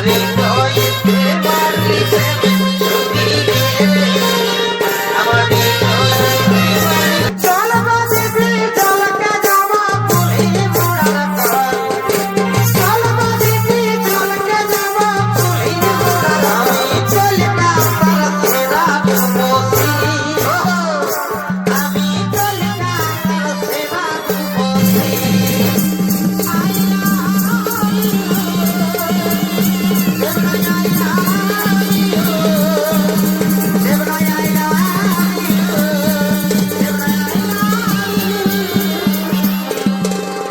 Thank you.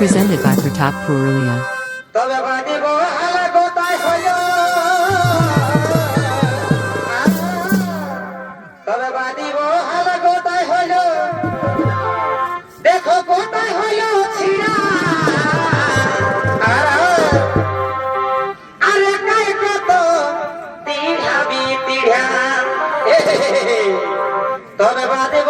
Presented by Pratap Purulia. দেখো কোথায় হইল ছিড়া তোর বাদে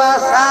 ভালোবাসা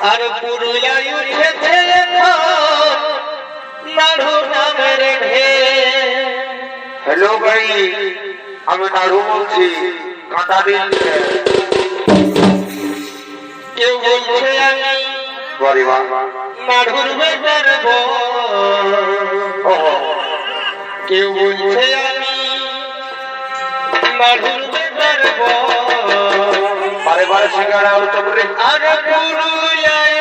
আর পুরুলিয়ায় উঠেছে নাড়ু নামের হ্যালো ভাই আমি নাড়ু বলছি কাঁটা দিন কেউ বলছে আমি পরিবার নাড়ুর বেটার কেউ বলছে আমি নাড়ুর বেটার ঘরে ঘরে সিঙ্গারা উত্তর আরে পুরুলিয়া